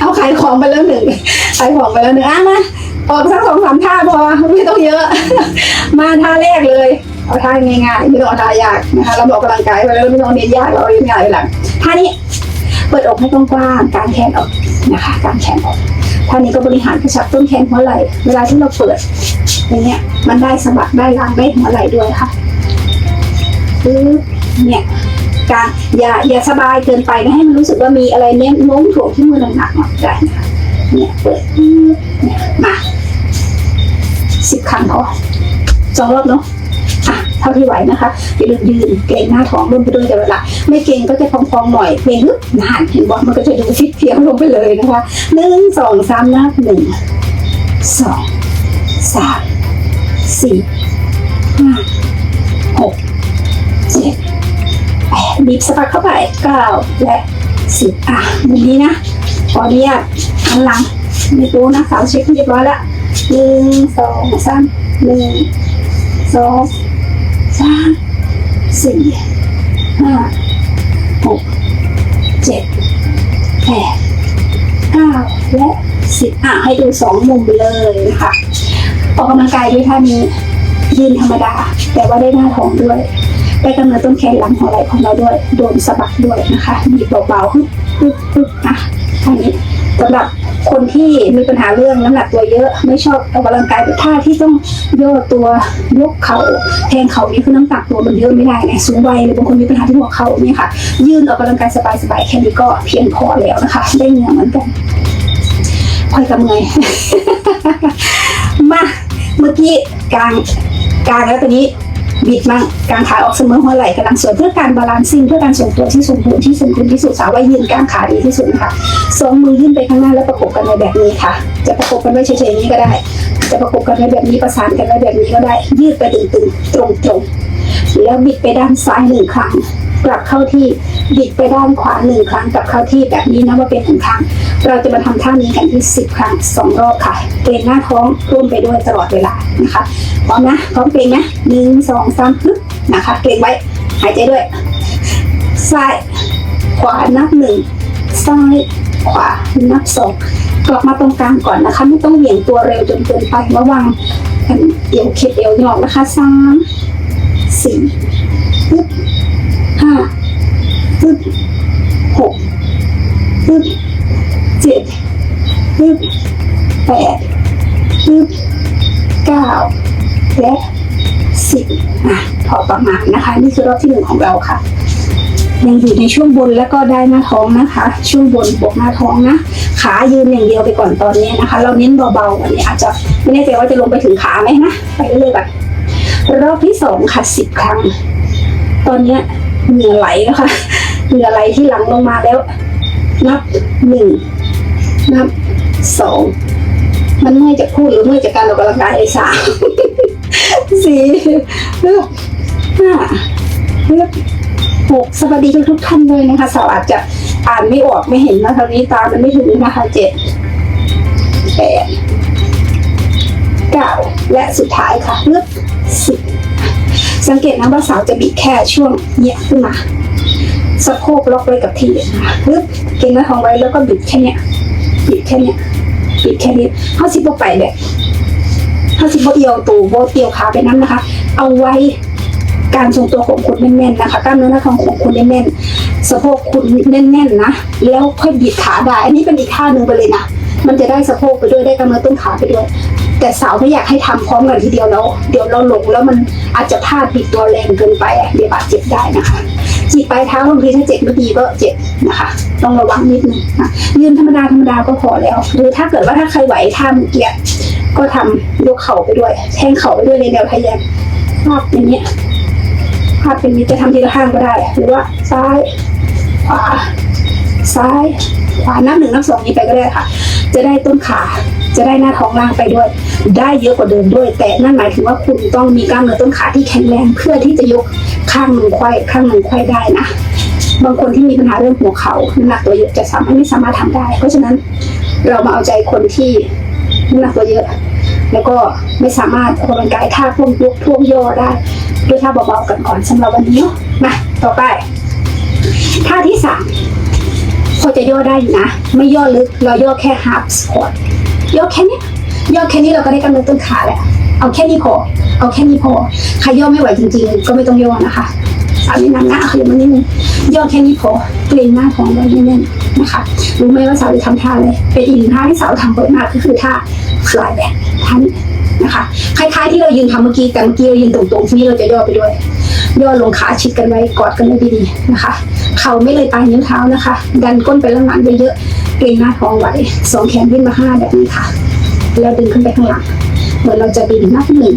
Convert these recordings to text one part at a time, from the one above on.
เอาขายของไปแล้วหนึ่งขายของไปแล้วหนึ่งอะมาออกสักสองสามท่าพอไม่ต้องเยอะ มาท่าแรกเลย เอาท่าง่ายๆไม่ต้องเอาท่ายากนะคะเราบอกกำลังกายไปแล้วไม่ต้องเน้นยากเราเน้นง่ายหลังท่านี้เปิดอกให้กว้างกางแขนออกนะคะกางแขนออกท่านี้ก็บริหารกระชับต้นแขนหัวไหล่เวลาที่เราเปิดอย่างเงี้ยมันได้สะบักได้ล้างได้หัวไหล่ด้วยค่ะปึ๊บเนี่ย การอย่าอย่าสบายเกินไปนะให้มันรู้สึกว่ามีอะไรเน้นโน้มถ่วงที่มือหนักๆหน่อยได้นะคะเนี่ยเปิดเนี่ยมาสิบครั้งพอสองรอบเนาะอะเท่าที่ไหวนะคะอย่าลืมยืนเกรงหน้าท้องร่วมไปด้วยแต่เวลาไม่เกรงก็จะพองๆหน่อยเพลงฮึบนานเห็นบอกมันก็จะดูฟิตเพียงลงไปเลยนะคะหนึ่งสองสามนับหนึ่งสองสามสี่ห้า บีบสะบัดเข้าไปเก้าและสิบอะมุมนี้นะขออนุญาตหันหลังไม่รู้นะสาวเช็คเรียบร้อยแล้วหนึ่งสองสามหนึ่งสองสามสี่ห้าหกเจ็ดแปดเก้าและสิบอะให้ดูสองมุมเลยนะคะออกกำลังกายด้วยท่านี้ยืนธรรมดา แต่ว่าได้หน้าท้องด้วย ได้กำเนิดต้นแขนหลังหัวไหล่ของเราด้วยโดนสะบักด้วยนะคะบีบเบาๆฮึบฮึบฮึบอะอันนี้สำหรับคนที่มีปัญหาเรื่องน้ำหนักตัวเยอะไม่ชอบออกกำลังกายแบบท่าที่ต้องย่อตัวยกเข่าแทงเข่านี่คือน้ำหนักตัวมันเยอะไม่ได้ไงสูงวัยหรือบางคนมีปัญหาที่หัวเข่าเนี่ยค่ะ ยืนออกกำลังกายสบายๆแค่นี้ก็เพียงพอแล้วนะคะ ได้เงื่อเหมือนกันพลอยกับเงยมาเมื่อกี้กลางกลางแล้วตอนนี้ บิดมั่งการขาออกเสมอหัวไหล่กำลังสวยเพื่อการบาลานซิ่งเพื่อการส่งตัวที่สมบูรณ์ที่สมบูรณ์ที่สุดสาวว่ายืนก้างขาดีที่สุดนะคะสองมือยื่นไปข้างหน้าแล้วประกบกันในแบบนี้ค่ะ จะประกบกันไว้เฉยๆอย่างนี้ก็ได้ จะประกบกันไว้แบบนี้ประสานกันไว้แบบนี้ก็ได้ ยืดไปตึงๆตรงๆแล้วบิดไปด้านซ้ายหนึ่งครั้ง กลับเข้าที่บิดไปด้านขวาหนึ่งครั้งกลับเข้าที่แบบนี้นะว่าเป็นหนึ่งครั้ง เราจะมาทำท่านี้กันที่สิบครั้งสองรอบค่ะเกรงหน้าท้องร่วมไปด้วยตลอดเวลานะคะพร้อมนะพร้อมเกรงนะหนึ่งสองสามปึ๊บนะคะเกรงไว้หายใจด้วยซ้ายขวานับหนึ่งซ้ายขวานับสองกลับมาตรงกลางก่อนนะคะ ไม่ต้องเหวี่ยงตัวเร็วจนเกินไประวังเอวเข็ดเอวหยอกนะคะสามสี่ปึ๊บึบหกปึ๊บเจ็ดปึ๊บแปดปึ๊บเก้าและสิบอะพอประมาณนะคะ นี่คือรอบที่หนึ่งของเราค่ะยังอยู่ในช่วงบนแล้วก็ได้หน้าท้องนะคะ ช่วงบนบวกหน้าท้องนะ ขายืนอย่างเดียวไปก่อนตอนนี้นะคะ เราเน้นเบาๆอันนี้อาจจะไม่แน่ใจว่าจะลงไปถึงขาไหมนะไปเรื่อยๆก่อนรอบที่สองค่ะสิบครั้ง ตอนนี้เหงื่อไหลแล้วค่ะ เหงื่อไหลที่หลังลงมาแล้ว นับหนึ่งนับสองมันเมื่อยจากพูดหรือเมื่อยจากการออกกำลังกายไอ้สามสี่ห้าห้าหกสวัสดีทุกทุกท่านเลยนะคะสาวอาจจะอ่านไม่ออกไม่เห็นนะทางนี้ตามันไม่ถึงนะคะเจ็ดแปดเก้าและสุดท้ายค่ะเลือกสิบสังเกตนะว่าสาวจะบิดแค่ช่วงเนี้ยขึ้นมา สะโพกล็อกไว้กับที่นะคะเก่งหน้าท้องไว้แล้วก็บิดแค่เนี้ยบิดแค่เนี้ยบิดแค่นี้เขาสิบไปแบบเขาสิบเอียวตูโบเตียวขาไปนั้นนะคะ เอาไว้การทรงตัวของคุณแน่นๆนะคะกล้ามเนื้อหน้าท้องของคุณแน่นๆสะโพกคุณแน่นๆนะแล้วค่อยบิดขาได้อันนี้เป็นอีกท่าหนึ่งไปเลยนะมันจะได้สะโพกไปด้วยได้กล้ามเนื้อต้นขาไปด้วย แต่สาวไม่อยากให้ทำพร้อมกันทีเดียวแล้ว เดี๋ยวเราหลงแล้วมันอาจจะพลาดบิดตัวแรงเกินไปเดี๋ยวบาดเจ็บได้นะคะ จีบปลายเท้าบางทีถ้าเจ็บไม่ดีก็เจ็บนะคะต้องระวังนิดนึงนะยืนธรรมดาธรรมดาก็พอแล้ว หรือถ้าเกิดว่าถ้าใครไหวท่าเมื่อกี้ก็ทำยกเข่าไปด้วยแทงเข่าไปด้วยในแนวทะแยงภาพอย่างเงี้ยภาพเป็นนี้จะทำทีละข้างก็ได้ หรือว่าซ้ายขวาซ้ายขวานับหนึ่งนับสองนี้ไปก็ได้ค่ะ จะได้ต้นขา จะได้หน้าท้องล่างไปด้วย ได้เยอะกว่าเดิมด้วย แต่นั่นหมายถึงว่าคุณต้องมีกล้ามเนื้อต้นขาที่แข็งแรงเพื่อที่จะยกข้างหนึ่งไขว้ข้างหนึ่งไขว้ได้นะบางคนที่มีปัญหาเรื่องหัวเขาน้ำหนักตัวเยอะจะสามารถไม่สามารถทำได้ เพราะฉะนั้นเรามาเอาใจคนที่น้ำหนักตัวเยอะ แล้วก็ไม่สามารถออกกำลังกายท่าพวกยกพวกย่อได้ด้วยท่าเบาๆกันก่อนสำหรับวันนี้นะมาต่อไปท่าที่สามสอจะย่อได้อยู่นะ ไม่ย่อลึกเราย่อแค่ half squat ย่อแค่นี้ยย่อแค่นี้เราก็ได้กำลังต้นขาแล้วเอาแค่นี้พอเอาแค่นี้พอใครย่อไม่ไหวจริง ๆ ก็ไม่ต้องย่อนะคะสาวแนะนำนะเอาอย่างนี้นึงย่อแค่นี้พอเกรงหน้าท้องไว้แน่นๆนะคะรู้ไหมว่าสาวจะทำท่าอะไรเป็นอีกหนึ่งท่าที่สาวทำบ่อยมากก็คือท่า fly back ท่านี้นะคะคล้ายๆที่เรายืนทำเมื่อกี้แต่เมื่อกี้เรายืนตรงๆที่นี่เราจะย่อไปด้วย ย่อลงขาชิดกันไว้กอดกันไว้ดีๆนะคะ เข่าไม่เลยปลายนิ้วเท้านะคะ ดันก้นไปล่างๆเยอะๆ เกรงหน้าท้องไว้สองแขนขึ้นมาห้าแบบนี้ค่ะ แล้วดึงขึ้นไปข้างหลังเหมือนเราจะบินนับหนึ่ง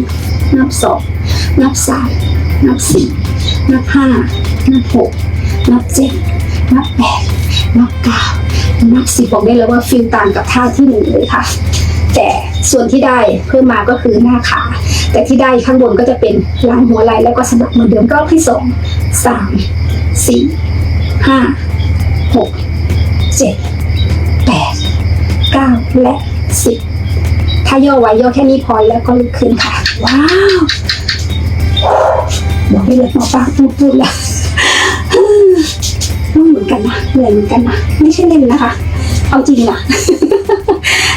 นับสองนับสามนับสี่นับห้านับหกนับเจ็ดนับแปดนับเก้านับสิบบอกได้เลยว่าฟิลต่างกับท่าที่หนึ่งเลยค่ะ แต่ส่วนที่ได้เพิ่มมาก็คือหน้าขา แต่ที่ได้ข้างบนก็จะเป็นหลังหัวไหล่แล้วก็สะบักเหมือนเดิมรอบที่สองสามสี่ห้าหกเจ็ด เก้าและสิบถ้าย่อไว้ย่อแค่นี้พอแล้วก็ลุกขึ้นค่ะ ว้าวบอกได้เลยหมอปลาพูดพูดแล้วต้องเหมือนกันนะเหนื่อยเหมือนกันนะไม่ใช่เล่นนะคะ เอาจริงนะ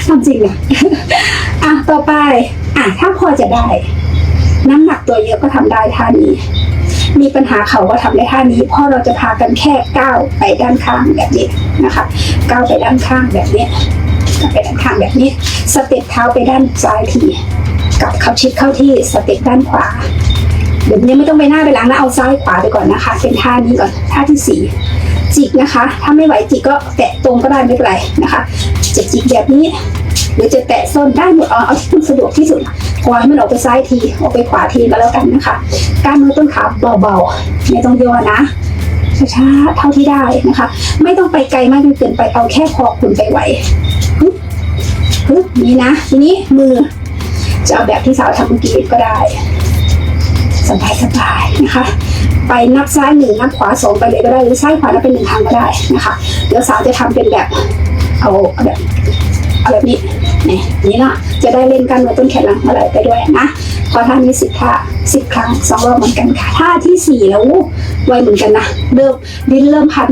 เอาจริงนะอะต่อไป อะถ้าพอจะได้ น้ำหนักตัวเยอะก็ทำได้ท่านี้มีปัญหาเขาก็ทำได้ท่านี้เพราะเราจะพากันแค่ก้าวไปด้านข้างแบบนี้นะคะ ก้าวไปด้านข้างแบบนี้ก้าว ไปด้านข้างแบบนี้ สเต็ปเท้าไปด้านซ้ายทีกับขับชิดเข้าที่สเต็ปด้านขวาเดี๋ยวนี้ไม่ต้องไปหน้าไปหลังนะเอาซ้ายขวาไปก่อนนะคะ เป็นท่านี้ก่อนท่าที่สี่จิกนะคะ ถ้าไม่ไหวจิกก็แตะตรงก็ได้ไม่เป็นไรนะคะ จะจิกแบบนี้ หรือจะแตะส้นได้หมดเอาเอาที่สะดวกที่สุดขอให้มันออกไปซ้ายทีออกไปขวาทีก็แล้วกันนะคะกล้ามเนื้อต้นขาเบาๆไม่ต้องโย่อนะ ช้าๆเท่าที่ได้นะคะ ไม่ต้องไปไกลมากจนเกินไปเอาแค่พอคุณไปไหวฮึบฮึบนี่นะ ทีนี้มือจะเอาแบบที่สาวทำเมื่อกี้ก็ได้สบายสบายๆนะคะ ไปนับซ้ายหนึ่งนับขวาสองไปเลยก็ได้หรือซ้ายขวานับเป็นหนึ่งทางก็ได้นะคะ เดี๋ยวสาวจะทำเป็นแบบเอาแบบเอาแบบนี้ นี่นี่เนาะจะได้เล่นกันเมื่อต้นแขนหลังเมื่อไรไปด้วยนะพอท่านี้สิบท่าสิบครั้งสองรอบเหมือนกันค่ะท่าที่สี่แล้วไวเหมือนกันนะเริ่มดิ้นเริ่มพัน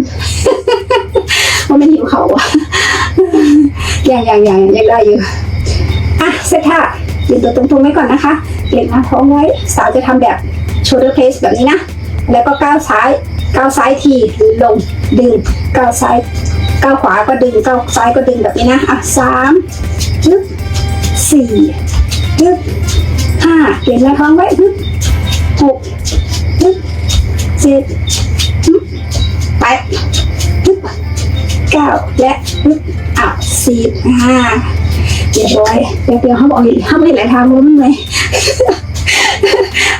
ว่าไม่หิวเขาอะยังอยังอยังยังได้อยู่อะเซตท่ายืนตัวตรงๆไว้ก่อนนะคะเล็งหน้าท้องไว้สาวจะทำแบบ shoulder press แบบนี้นะแล้วก็ก้าวซ้ายก้าวซ้ายทีลงดึงก้าวซ้าย ก้าวขวาก็ดึงก้าวซ้ายก็ดึงแบบนี้นะอะสามจึ๊บสี่จึ๊บห้าเก็บหน้าท้องไว้จึ๊บหกจึ๊บเจ็ดจึ๊บแปดจึ๊บเก้าและจึ๊บอะสิบห้าเรียบร้อยเดี๋ยวเดี๋ยวเขาบอกอีกห้ามไม่หลายทางล้มเลย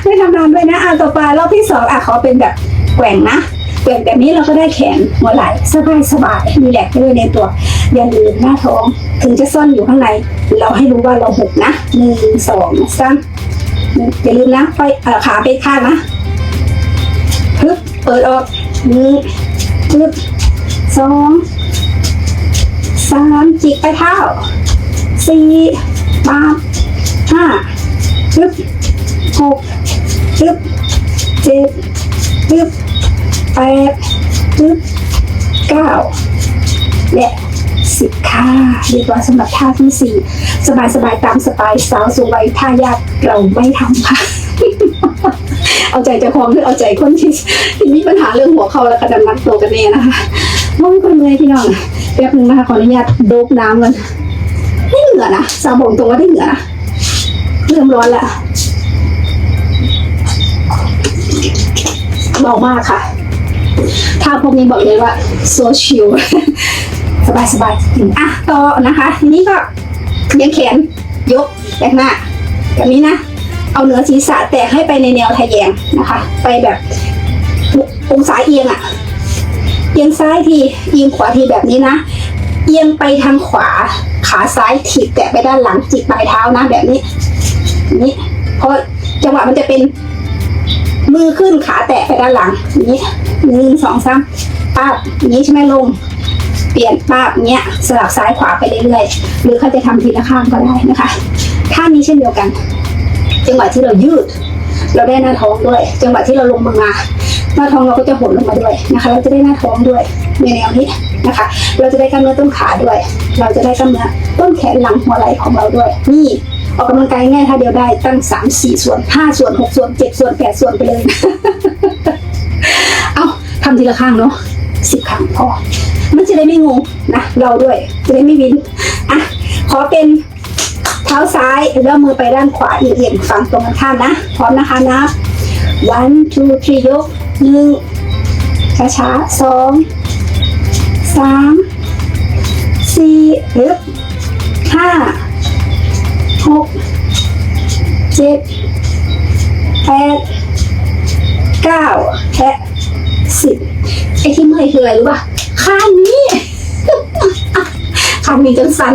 ไม่ทำนานด้วยนะอะต่อไปรอบที่สองอะขอเป็นแบบแกว่งนะ แกว่งแบบนี้เราก็ได้แขนหัวไหล่สบายสบายมีแหลกด้วยในตัวอย่าลืมหน้าท้องถึงจะซ่อนอยู่ข้างใน เราให้รู้ว่าเราหกนะหนึ่งสองสามอย่าลืมนะไปขาไปข้างนะฮึบเปิดออกหนึ่งฮึบสองสามจิกไปเท้าสี่ปาห้าฮึบหกฮึบเจ็ดฮึบ แปดปึ๊บเก้าและสิบค่ะเรียบร้อยสำหรับท่าที่สี่สบายสบายๆตามสไตล์สาวสวยท่ายากเราไม่ทำค่ะ เอาใจเจะคองหรือเอาใจคนที่ที่มีปัญหาเรื่องหัวเข่าและกระดันนักโตกันแน่นะคะมองคนเลยพี่น้องแป๊บนึงนะคะขออนุญาตโดบน้ำกันไม่เหงื่อนะสาวบอกตรงว่าได้เหงื่อนะเริ่มร้อนแล้วเบามากค่ะ ถ้าพวกนี้บอกเลยว่าโซชิลสบายสบายจริงอะต่อนะคะทีนี้ก็เลี้ยงแขนยกแบกหน้าแบบนี้นะ เอาเหนือศีรษะแตะให้ไปในแนวทะแยงนะคะ ไปแบบองศาเอียงอะเอียงซ้ายทีเอียงขวาทีแบบนี้นะ เอียงไปทางขวาขาซ้ายถีบแตะไปด้านหลังจิกปลายเท้านะแบบนี้ นี้เพราะจังหวะมันจะเป็น มือขึ้นขาแตะไปด้านหลังอย่างนี้หนึ่งสองสามป้าบอย่างนี้ใช่ไหมลง เปลี่ยนป้าบเนี้ยสลับซ้ายขวาไปเรื่อยๆ หรือเขาจะทำทีละข้างก็ได้นะคะท่านี้เช่นเดียวกัน จังหวะที่เรายืด เราได้หน้าท้องด้วย จังหวะที่เราลงมือมาหน้าท้องเราก็จะหดลงมาด้วยนะคะ เราจะได้หน้าท้องด้วยในแนวนี้นะคะ เราจะได้กล้ามเนื้อต้นขาด้วย เราจะได้กล้ามเนื้อต้นแขนหลังหัวไหล่ของเราด้วย นี่ ออกกำลังกายง่ายถ้าเดียวได้ตั้งสามสี่ส่วนห้าส่วนหกส่วนเจ็ดส่วนแปดส่วนไปเลย เอาทำทีละข้างเนาะสิบครั้งพอ มันจะได้ไม่งงนะเราด้วยจะได้ไม่วินอะขอเป็นเท้าซ้ายแล้วมือไปด้านขวาเอียงฝั่งตรงกันข้ามนะ พร้อมนะคะนะ one two three ยกหนึ่งช้าๆสองสามสี่ฮึบห้า หกเจ็ดแปดเก้าและสิบไอ้ที่เมื่อยคืออะไรรู้ป่ะข้างนี้ข้างนี้จนสัน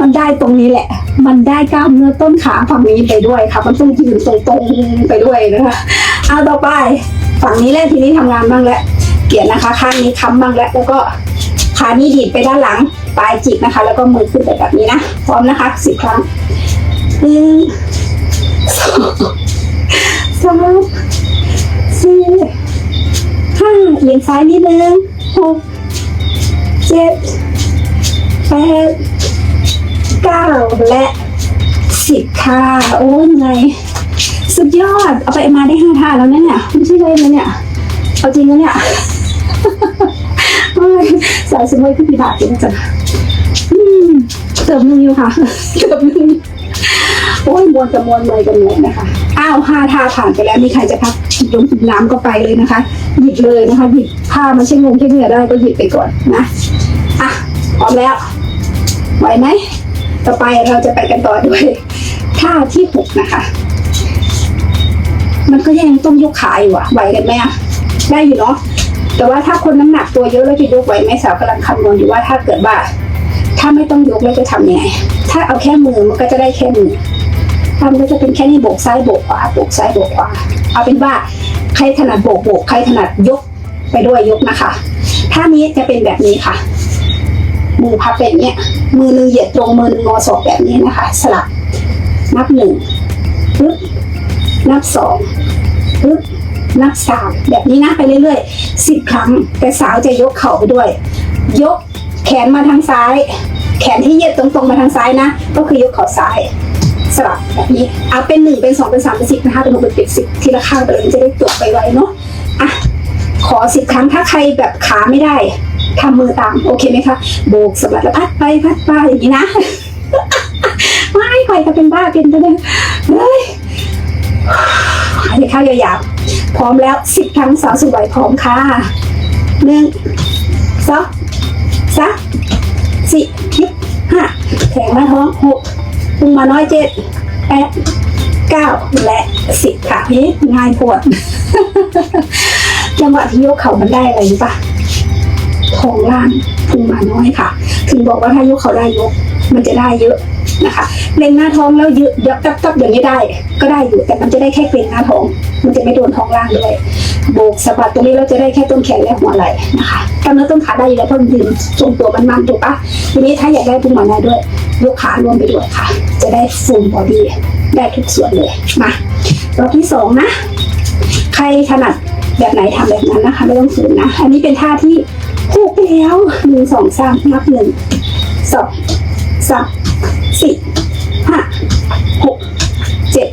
มันได้ตรงนี้แหละ มันได้กล้ามเนื้อต้นขาฝั่งนี้ไปด้วยค่ะ มันต้องยืนตรงๆไปด้วยนะคะเอาต่อไปฝั่งนี้แหละทีนี้ทำงานบ้างแล้วเปลี่ยนนะคะ ข้างนี้ค้ำบ้างแล้วแล้วก็ขานี้ดีดไปด้านหลัง ปลายจิกนะคะ แล้วก็มือขึ้นไปแบบนี้นะ พร้อมนะคะสิบครั้งหนึ่งสองสามสี่ห้าเอียงซ้ายนิดนึงหกเจ็ดแปดเก้าและสิบค่ะ โอ้ยไงสุดยอด เอาไปมาได้ห้าท่าแล้วนะเนี่ยไม่ใช่เลยนะเนี่ย เอาจริงแล้วเนี่ย สายสมวยขึ้นปีบาทจริงจังอืมเติมหนึงอยู่ค่ะเติมหนึงโอ้ยมวนกับมวนเลยกันเลยนะคะ อ้าวห้าท่าผ่านไปแล้วมีใครจะพักหยิบลงหยิบน้ำก็ไปเลยนะคะ หยิบเลยนะคะหยิบผ้ามาเช็ดงงเช็ดเหงื่อได้ก็หยิบไปก่อนนะอะพร้อมแล้วไหวไหมต่อไปเราจะไปกันต่อด้วยท่าที่หกนะคะ มันก็ยังต้องยกขาอยู่อะไหวกันไหมอะได้อยู่เนาะ แต่ว่าถ้าคนน้ำหนักตัวเยอะแล้วจะยกไหวไหมสาวกำลังคำนวณอยู่ว่าถ้าเกิดว่าถ้าไม่ต้องยกแล้วจะทำยังไง ถ้าเอาแค่มือมันก็จะได้แค่มือทำก็จะเป็นแค่นี้โบกซ้ายโบกขวาโบกซ้ายโบกขวาเอาเป็นว่าใครถนัดโบกโบกใครถนัดยกไปด้วยยกนะคะท่านี้จะเป็นแบบนี้ค่ะ มือพับเป็นเนี้ย มือนึงเหยียดตรงมือนึงงอศอกแบบนี้นะคะ สลับ นับหนึ่งปึ๊บนับสองปึ๊บ นับสามแบบนี้นะไปเรื่อยๆสิบครั้ง แต่สาวจะยกเข่าไปด้วย ยกแขนมาทางซ้าย แขนที่เหยียดตรงๆมาทางซ้ายนะ ก็คือยกเข่าซ้ายสลับแบบนี้เอาเป็นหนึ่งเป็นสองเป็นสามเป็นสิบนะคะเป็นหกเป็นเจ็ดสิบทีละข้างไปเลยจะได้จบไปไวเนาะอะขอสิบครั้งถ้าใครแบบขาไม่ได้ทำมือตามโอเคไหมคะโบกสะบัดแล้วพัดไปพัดไปอย่างนี้นะไม่ใครก็เป็นบ้าเป็นไปเลยเฮ้ยหายใจเข้ายาว พร้อมแล้วสิบครั้งสาวสวยพร้อมค่ะหนึ่งสองสามสี่ยิบห้าแข็งหน้าท้องหกพุงมาน้อยเจ็ดแปดเก้าและสิบค่ะนี่ง่ายปวดจังหวะที่ยกเข่ามันได้อะไรรู้ปะท้องล่างพุงมาน้อยค่ะ ถึงบอกว่าถ้ายกเข่าได้ยก มันจะได้เยอะ นะคะเกรงหน้าท้องแล้วยืดยับตับตับอย่างนี้ได้ ก็ได้อยู่แต่มันจะได้แค่เกรงหน้าท้อง มันจะไม่โดนท้องล่างด้วยโบกสะบัดตรงนี้เราจะได้แค่ต้นแขนและหัวไหล่นะคะกล้ามเนื้อต้นขาได้อยู่แล้วเพราะมันยืนทรงตัวมันมันถูกปะทีนี้ถ้าอยากได้พุงมาได้ด้วยยกขารวมไปด้วยค่ะ จะได้ฟูลบอดี้ได้ทุกส่วนเลยมารอบที่สองนะใครถนัดแบบไหนทำแบบนั้นนะคะไม่ต้องฝืนนะ อันนี้เป็นท่าที่ผูกไปแล้วหนึ่งสองสามนับหนึ่งสองสาม สี่ห้าหกเจ็ด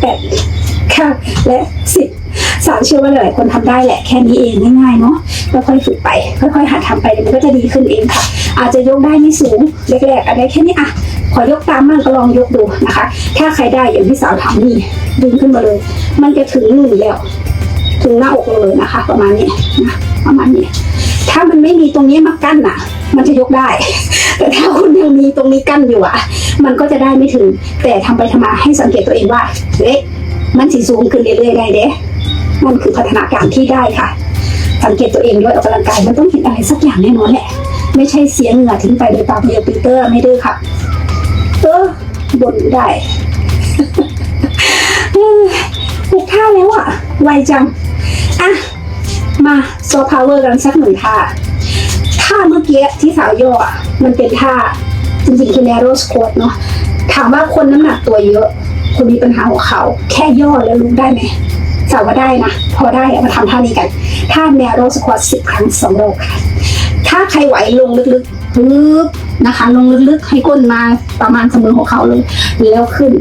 แปดเก้าและสิบสาวเชื่อว่าหลายคนทำได้แหละแค่นี้เองง่ายๆเนาะค่อยๆฝึกไป ค่อยๆหัดทำไปเดี๋ยวมันก็จะดีขึ้นเองค่ะ อาจจะยกได้ไม่สูงแรกๆอะไรแค่นี้อะขอยกตามมั่งก็ลองยกดูนะคะ ถ้าใครได้อย่างที่สาวทำนี่ดึงขึ้นมาเลย มันจะถึงหนึ่งแล้ว ถึงหน้าอกเลยนะคะ ประมาณนี้นะประมาณนี้ ถ้ามันไม่มีตรงนี้มากั้นอะ มันจะยกได้ แต่ถ้าคุณยังมีตรงนี้กั้นอยู่อะ มันก็จะได้ไม่ถึง แต่ทำไปทำมาให้สังเกตตัวเองว่าเล็กมันสีสูงขึ้นเรื่อยๆได้เด้นั่นคือพัฒนาการที่ได้ค่ะ สังเกตตัวเองด้วยออกกำลังกายมันต้องเห็นอะไรสักอย่างแน่นอนแหละ ไม่ใช่เสียงเหงื่อทิ้งไปโดยเปล่าเดียวปีเตอร์ไม่ดื้อค่ะ เออบนได้เอ้ยหกท่าแล้วอะ ไวจัง อะ มาโซพาวเวอร์กันสักหนึ่งท่าท่าเมื่อกี้ที่สาวย่ออะมันเป็นท่าจริงๆคือ narrow squat เนาะถามว่าคนน้ำหนักตัวเยอะ คนมีปัญหาหัวเขา่าแค่ย่อแล้วลุกได้ไหมสาวว่าได้นะ พอได้มาทำท่านี้กัน ท่าแนวโรสควอตสิบครั้งสองรอบค่ะ ถ้าใครไหวลงลึกๆ ปึ๊บนะคะ ลงลึกๆให้ก้นมาประมาณเสมอหัวเข่าเลยแล้วขึ้น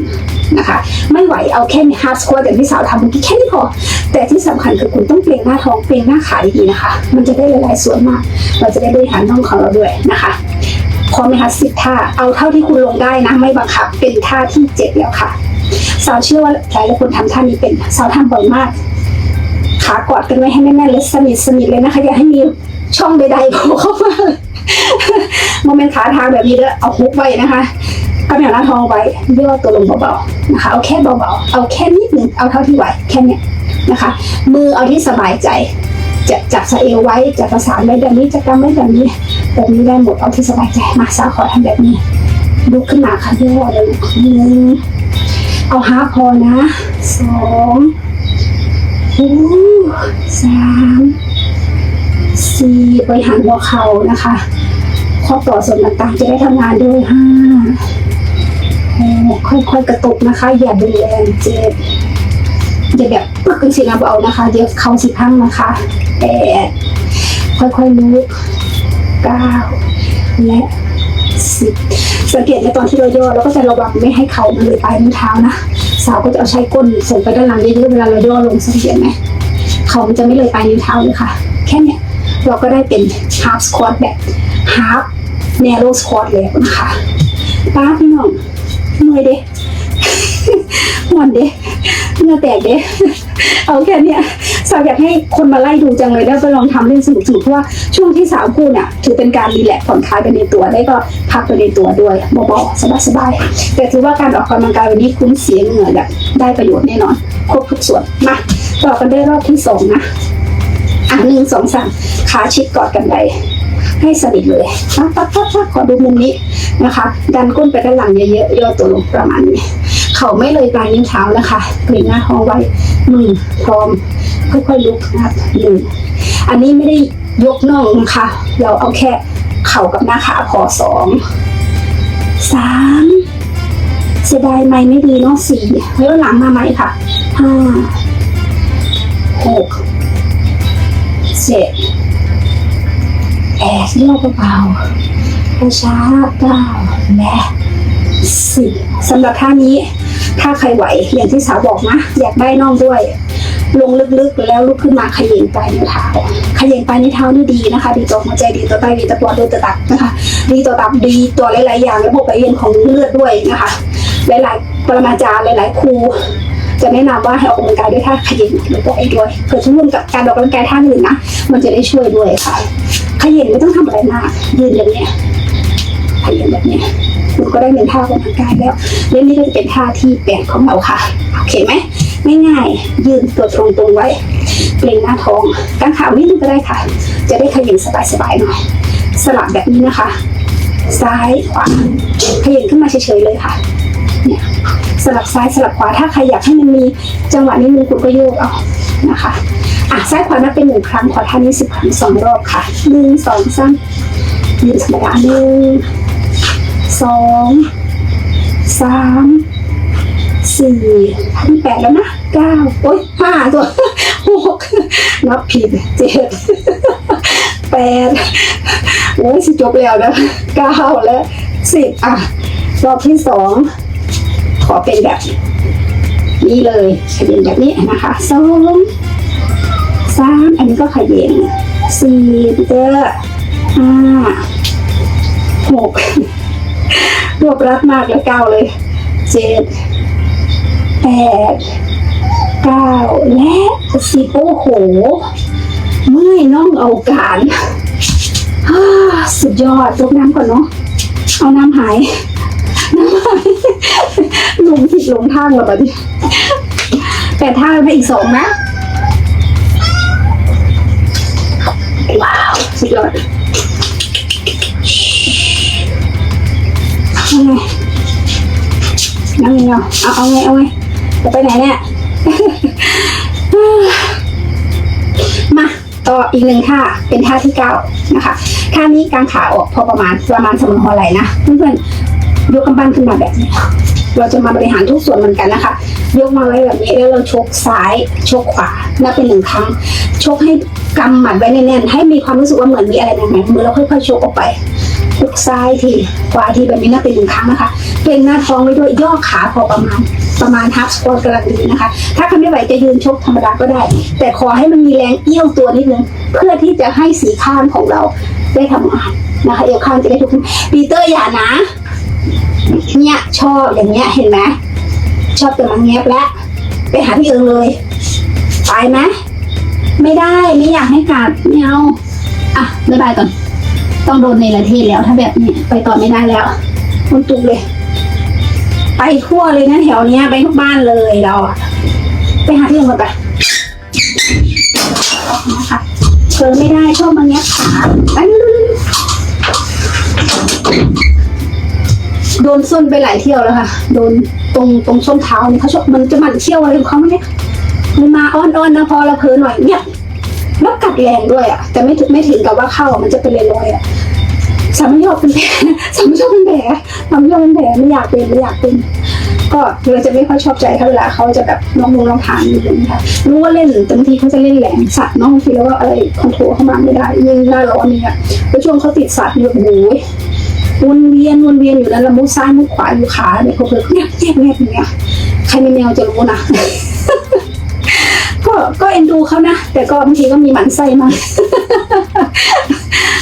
นะคะ ไม่ไหวเอาแค่ฮาร์ดสควอตอย่างที่สาวทำเมื่อกี้แค่นี้พอ แต่ที่สำคัญคือคุณต้องเปล่งหน้าท้องเปล่งหน้าขาดีๆนะคะ มันจะได้หลายๆส่วนมาก เราจะได้บริหารน่องของเราด้วยนะคะพร้อมไหมคะสิบท่าเอาเท่าที่คุณลงได้นะ ไม่บังคับเป็นท่าที่เจ็ดแล้วค่ะสาวเชื่อว่าหลายๆคนทำท่านี้เป็นสาวทำบ่อยมากขากอดกันไว้ให้แน่นๆเลยสนิทสนิทเลยนะคะอย่าให้มีช่องใดๆโผล่เข้ามา โมเมนต์ขาทางแบบนี้แล้วเอาฮุกไว้นะคะกำแพงหน้าท้องไว้ย่อตัวลงเบาๆนะคะ เอาแค่เบาๆเอาแค่นิดหนึ่งเอาเท่าที่ไหวแค่เนี้ยนะคะ มือเอาที่สบายใจจะจับสะเอวไว้จะประสานไว้แบบนี้จะกำไว้แบบนี้แบบนี้ได้หมดเอาที่สบายใจมาสาวขอทำแบบนี้ลุกขึ้นมาค่ะย่อเลยหนึ่งเอาห้าพอนะสองสาม สี่บริหารหัวเข่านะคะ ข้อต่อส่วนต่างๆจะได้ทำงานด้วยห้าค่อยๆกระตุกนะคะ อย่าดึงแรงเจ็ดอย่าแบบปึ๊กเป็นสีน้ำเอานะคะ เดี๋ยวเข่าสิพังนะคะแปดค่อยๆลุกเก้าและสิบสังเกตในตอนที่เราย่อเราก็จะระวังไม่ให้เข่ามันเลยปลายนิ้วเท้านะสาวก็จะเอาใช้ก้นส่งไปด้านหลังเยอะๆเวลาเราย่อลงสังเกตไหมเขามันจะไม่เลยปลายนิ้วเท้าเลยค่ะ เราก็ได้เป็น half squat แบบ half narrow squat แล้วนะคะป้าพี่น้องเมื่อยเด้หวนเด้เหงื่อแตกเด้เอาแค่เนี้ยสาวอยากให้คนมาไล่ดูจังเลยได้ไปลองทำเล่นสนุกๆเพราะว่าช่วงที่สาวพูดเนี่ยถือเป็นการรีแลกซ์ผ่อนคลายไปในตัวได้ก็พักไปในตัวด้วยเบาๆสบายๆแต่ถือว่าการออกกำลังกายวันนี้คุ้มเสียเหงื่อแบบได้ประโยชน์แน่นอนครบทุกส่วนมาต่อกันได้รอบที่สองนะ อะหนึ่งสองสามขาชิดกอดกันไว้ให้สนิทเลยปั๊บปั๊บปั๊บปั๊บขอดูมุมนี้นะคะ ดันก้นไปด้านหลังเยอะๆย่อตัวลงประมาณนี้ เขาไม่เลยปลายนิ้วเท้านะคะเปลี่ยนหน้าท้องไว้มือพร้อม ค่อยๆลุกนะครับหนึ่งอันนี้ไม่ได้ยกน่องนะคะ เราเอาแค่เข่ากับหน้าขาพอสองสามเสียดายไม่ไม่ดีเนาะสี่แล้วหลังมาไหมค่ะห้าหก เจ็ดแปดเรียกเบาๆช้าเก้าและสิบสำหรับท่านี้ถ้าใครไหวอย่างที่สาวบอกนะ อยากได้น่องด้วย ลงลึกๆแล้วลุกขึ้นมาขย่งปลายนิ้วเท้าขย่งปลายนิ้วเท้านี่ดีนะคะ ดีต่อหัวใจดีต่อไตดีต่อปอดดีต่อตับนะคะ ดีต่อตับดีต่อหลายๆอย่างระบบไหลเวียนของเลือดด้วยนะคะ หลายๆ ปรมาจารย์หลาย ๆ ครู จะแนะนำว่าให้ออกกำลังกายด้วยท่าขย่งหรือตัวไอ้ด้วยเกิดร่วมกับการออกกำลังกายท่าอื่นนะมันจะได้ช่วยด้วยค่ะขย่งไม่ต้องทำอะไรมากยืนอย่างเนี้ยขย่งแบบเนี้ยคุณก็ได้หนึ่งท่าออกกำลังกายแล้วเรื่องนี้ก็จะเป็นท่าที่แปดของเราค่ะโอเคไหมง่ายๆยืนตัวตรงๆไว้เปล่งหน้าท้องกางขานิดนึงก็ได้ค่ะ จะได้ขยิงสบายๆหน่อยสลับแบบนี้นะคะ ซ้ายขวาขยิงขึ้นมาเฉยๆเลยค่ะเนี่ย สลับซ้ายสลับขวาถ้าใครอยากให้มันมีจังหวะนิดนึงคุณก็โยกเอานะคะอะซ้ายขวานับเป็นหนึ่งครั้งขอท่านี้สิบครั้งสองรอบค่ะหนึ่งสองสามยืนธรรมดาหนึ่งสองสามสี่ที่แปดแล้วนะเก้าโอ๊ยห้าตัวหกนับผิดเจ็ดแปดโอ้ยสิจบแล้วนะเก้าและสิบอะรอบที่สอง ขอเป็นแบบนี้เลยขยิงแบบนี้นะคะสองสามอันนี้ก็ขยิงสี่เจอห้าหกรวบรัดมากแล้วเก้าเลยเจ็ดแปดเก้าและสิบโอ้โหเมื่อยน้องเอาการสุดยอดยกน้ำก่อนเนาะเอาน้ำหาย หายลงผิดลงทางแล้วแบบนี้แปดท่าไปอีกสองนะ ว้าวสุดยอดเอาไงนั่งเงเอาเอาไงเอาไงจะไปไหนเนี่ยมาต่ออีกหนึ่งท่าเป็นท่าที่เก้านะคะท่านี้กางขาออกพอประมาณประมาณเสมอหัวไหล่นะเพื่อนๆ ยกกำปั้นขึ้นมาแบบนี้เราจะมาบริหารทุกส่วนเหมือนกันนะคะ ยกมาไว้แบบนี้แล้วเราชกซ้ายชกขวานับเป็นหนึ่งครั้ง ชกให้กำหมัดไว้แน่นๆให้มีความรู้สึกว่าเหมือนมีอะไรหนักๆมือเราค่อยๆชกออกไปยกซ้ายทีขวาทีแบบนี้นับเป็นหนึ่งครั้งนะคะเกรงหน้าท้องไว้ด้วยย่อขาพอประมาณประมาณทับสควอตกำลังดีนะคะ ถ้าใครไม่ไหวจะยืนชกธรรมดาก็ได้ แต่ขอให้มันมีแรงเอี้ยวตัวนิดนึงเพื่อที่จะให้สีข้างของเราได้ทำงานนะคะเอวข้างจะได้ทุกปีเตอร์อย่านะ เนี่ยชอบอย่างเงี้ยเห็นไหมชอบแต่มังเงียบแล้ว ไปหาที่อื่นเลยไปไหมไม่ได้ไม่อยากให้กัดไม่เอาอะบ๊ายบายก่อน ต้องโดนในประเทศแล้ว ถ้าแบบนี้ไปต่อไม่ได้แล้วคุณตุกเลย ไปทั่วเลยนะแถวเนี้ยไปทุกบ้านเลยเราอะไปหาที่อื่นก่อนไปออกมาค่ะเธอไม่ได้ชอบมังเงียบขาไป โดนส้นไปหลายเที่ยวแล้วค่ะ โดนตรงตรงส้นเท้าเนี่ยเขาชอบมันจะหมันเที่ยวอะไรของเขาไม่ได้มันมาอ้อนๆนะพอเราเพลินหน่อยเนี่ยแล้วกัดแรงด้วยอะ แต่ไม่ถึงไม่ถึงกับว่าเข้ามันจะเป็นรอยอะสามไม่ชอบเป็นแผลสามไม่ชอบเป็นแผลสามไม่ชอบเป็นแผลไม่อยากเป็นไม่อยากเป็น ก็เราจะไม่ค่อยชอบใจถ้าเวลาเขาจะแบบลองลงลองทานอยู่อย่างนี้ค่ะรู้ว่าเล่นบางทีเขาจะเล่นแหลมสัตว์เน้องบางทีแล้วก็อะไรคอนโทรลเข้ามาไม่ได้ยิ่งหน้าร้อนเนี่ยแล้วช่วงเขาติดสัตว์เนี่ยโอ้โห วนเวียนวนเวียนอยู่นั้นละมุดซ้ายมุดขวาอยู่ขาเนี่ยเขาเพิ่งแงบแงบแงบอย่างเงี้ยใครมีแมวจะรู้นะก็ก็เอ็นดูเขานะแต่ก็บางทีก็มีหมันไส้มาก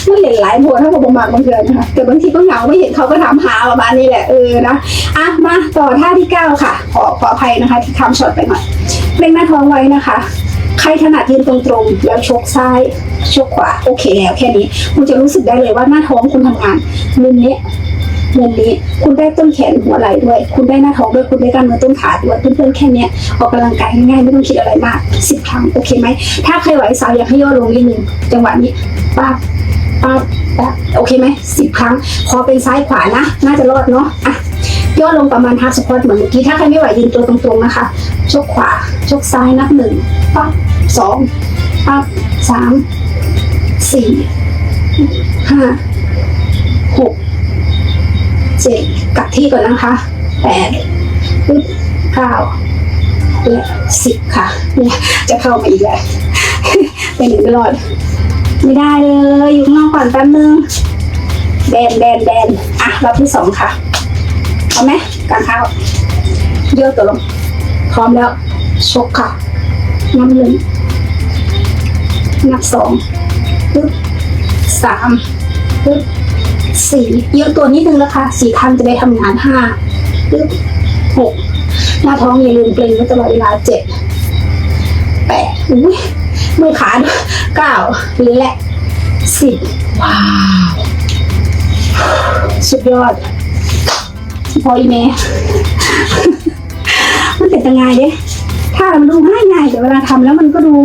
มันเหล่นหลายบัวถ้าผมมากบางเดือนนะคะแต่บางทีก็เหงาไม่เห็นเขาก็ถามหาประมาณนี้แหละเออนะอะมาต่อท่าที่เก้าค่ะ ขอขออภัยนะคะ ที่ทำช็อตไปหน่อยเล็งหน้าท้องไว้นะคะ ใครถนัดยืนตรงๆ แล้วชกซ้ายชกขวา โอเคแล้วแค่นี้ คุณจะรู้สึกได้เลยว่าหน้าท้องคุณทำงานมุมนี้มุมนี้คุณได้ต้นแขนหัวไหล่ด้วย คุณได้หน้าท้องด้วยคุณได้กล้ามเนื้อต้นขาด้วยเพื่อนๆแค่นี้ออกกำลังกายง่ายๆไม่ต้องคิดอะไรมากสิบครั้งโอเคไหมถ้าใครไหวสาวอยากให้ย่อลงนิดนึงจังหวะนี้ป้าป้าป้าโอเคไหมสิบครั้งขอเป็นซ้ายขวานะ น่าจะรอดเนาะอะย่อลงประมาณทับสควอตเหมือนเมื่อกี้ถ้าใครไม่ไหวยืนตัวตรงๆนะคะชกขวาชกซ้ายนับหนึ่งปั๊บ สองปั๊บสามสี่ห้าหกเจ็ดกลับที่ก่อนนะคะแปดปึ๊บเก้าและสิบค่ะ เนี่ยจะเข้ามาอีกแล้วไปหนึ่งไม่รอด ไม่ได้เลยอยู่ข้างนอกก่อนแป๊บนึงแดนแดนแดนอะรอบที่สองค่ะเอาไหมกางเท้าเยอะตัวลงพร้อมแล้วชกค่ะนับหนึ่งนั บสองปึ๊บสามปึ๊บสี่เยอะตัวนิดนึงแล้วค่ะสี่ครั้งจะได้ทำงานห้าปึ๊บหกหน้าท้องอย่าลืมเกรงไว้ตลอดเวลาเจ็ดแปดอุ้ยมือขาด้วยเก้าและสิบว้าว สุดยอด พออีเมมันเป็นยังไงเนี่ยถ้ามันดูง่ายง่ายๆแต่เวลาทำแล้วมันก็ดู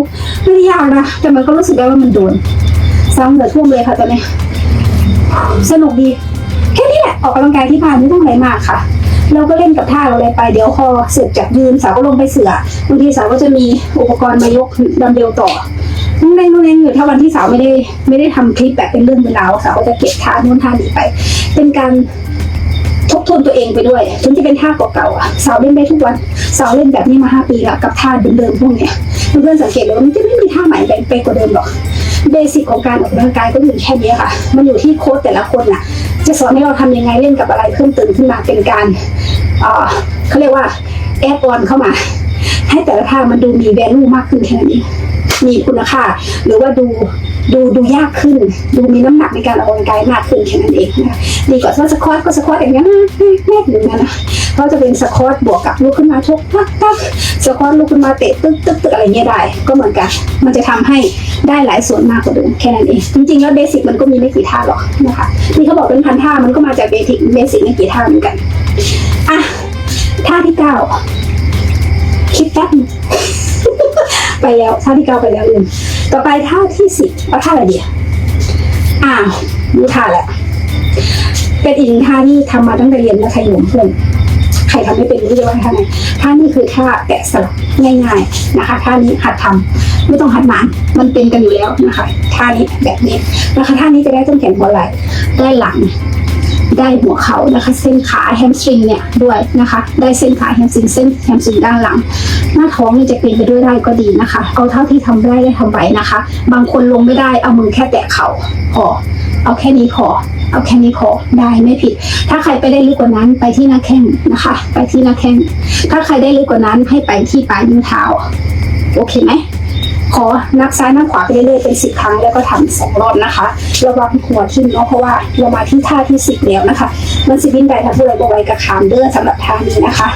ไม่ได้ยากนะ แต่มันก็รู้สึกได้ว่ามันโดน ซ้ำเหลือท่วมเลยค่ะตอนนี้ สนุกดี แค่นี้แหละ ออกกำลังกายที่บ้านไม่ต้องอะไรมากค่ะ เราก็เล่นกับท่าเราอะไรไป เดี๋ยวพอเสร็จจากยืนสาวก็ลงไปเสือบางทีสาวก็จะมีอุปกรณ์มายกดัมเบลต่อนุ่งเล่นนุ่งเล่นอยู่ถ้าวันที่สาวไม่ได้ไม่ได้ทำคลิปแบบเป็นเรื่องเป็นราวสาวก็จะเก็บท่านู้นท่านี้ไป เป็นการ ทบทวนตัวเองไปด้วยถึงจะเป็นท่าเก่าๆอะสาวเล่นได้ทุกวันสาวเล่นแบบนี้มาห้าปีแล้วกับท่าเดิมๆพวกเนี้ยเพื่อนๆสังเกตเลยว่ามันจะไม่มีท่าใหม่ไปไปกว่าเดิมหรอกเบสิกของการออกกำลังกายก็อยู่แค่นี้ค่ะ มันอยู่ที่โค้ชแต่ละคนน่ะ จะสอนให้เราทำยังไงเล่นกับอะไรเพิ่มเติมขึ้นมาเป็นการเอ่อเขาเรียกว่าแอดออนเข้ามา ให้แต่ละท่ามันดูมีแวลูมากขึ้นแค่นั้นเอง มีคุณค่า หรือว่าดูดูดูยากขึ้น ดูมีน้ำหนักในการออกกำลังกายมากขึ้นแค่นั้นเองนะคะดีกว่าถ้าสควอตก็สควอตอย่างนี้ยแน่ๆอย่งนั้นนะเขาจะเป็นสควอตบวกกับลุกขึ้นมาชกปักปักสควอตลุกขึ้นมาเตะตึ๊กตึ๊กตึ๊กอะไรเงี้ยได้ ก็เหมือนกัน มันจะทำให้ได้หลายส่วนมากกว่าเดิมแค่นั้นเองจริงๆแล้วเบสิกมันก็มีไม่กี่ท่าหรอกนะคะนี่เขาบอกเป็นพันท่ามันก็มาจากเบสิกเบสิกไม่กี่ท่าเหมือนกันอะท่าที่เก้าคิดแป๊บนึง ไปแล้วท่าที่เก้าไปแล้วลืมต่อไปท่าที่สิบเอาท่าอะไรดีอะอ้าวรู้ท่าแล้วเป็นอีกหนึ่งท่าที่ทำมาตั้งแต่เรียนมัธยมเพื่อนใครทำไม่เป็นรู้จะว่าท่าไหนท่านี้คือท่าแกะสลักง่ายๆนะคะท่านี้หัดทำไม่ต้องหัดหมานมันเป็นกันอยู่แล้วนะคะท่านี้แบบนี้นะคะท่านี้จะได้ต้นแขนหัวไหล่ได้หลัง ได้หัวเขานะคะ เส้นขาแฮมสตริงเนี่ยด้วยนะคะ ได้เส้นขาแฮมสตริงเส้นแฮมสตริงด้านหลัง หน้าท้องนี่จะเป็นไปด้วยได้ก็ดีนะคะ เอาเท่าที่ทำได้ได้ทำไว้นะคะ บางคนลงไม่ได้เอามือแค่แตะเข่าพอเอาแค่นี้พอเอาแค่นี้พอได้ไม่ผิด ถ้าใครไปได้ลึกกว่านั้นไปที่หน้าแข้งนะคะ ไปที่หน้าแข้งถ้าใครได้ลึกกว่านั้นให้ไปที่ปลายนิ้วเท้า โอเคไหม ขอนับซ้ายนับขวาไปเรื่อยๆเป็นสิบครั้งแล้วก็ทำสองรอบนะคะ ระวังหัวทิ่มเนาะเพราะว่าเรามาที่ท่าที่สิบแล้วนะคะ มันสิบินใดทับบุไรบวไวกับขามเด้อสำหรับท่านี้นะคะ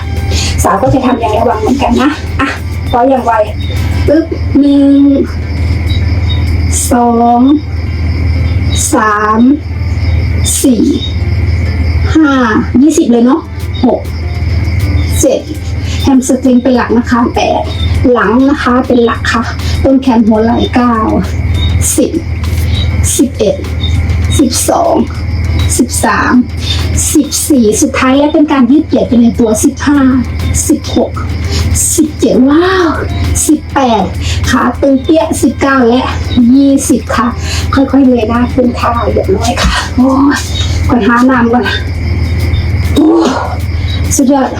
สาวก็จะทำอย่างระวังเหมือนกันนะอะพออย่างไวปึ๊บหนึ่งสองสามสี่ห้ายี่สิบเลยเนาะหกเจ็ดแฮมสตริงเป็นหลักนะคะแปดหลังนะคะเป็นหลักค่ะ ต้นแขนหัวไหล่เก้าสิบสิบเอ็ดสิบสองสิบสามสิบสี่สุดท้ายแล้วเป็นการยืดเหยียดไปในตัวสิบห้าสิบหกสิบเจ็ดว้าวสิบแปดขาตึงเปี้ยสิบเก้าและยี่สิบค่ะ ค่อยๆเลยหน้าขึ้นค่ะเดี๋ยวน้อยค่ะ โอ้ยก่อนหาน้ำก่อนโอ้สุดยอด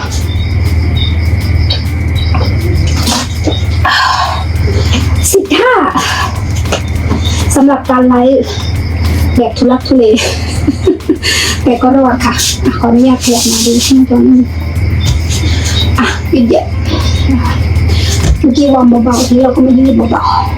สิบห้าสำหรับการไลฟ์แบบทุลักทุเลแต่ก็รอดค่ะ ขออนุญาตขยับมาดูชิ้นตรงนี้อะยืดเยอะเมื่อกี้วอร์มเบาๆทีนี้เราก็ไม่ยืดเบาๆ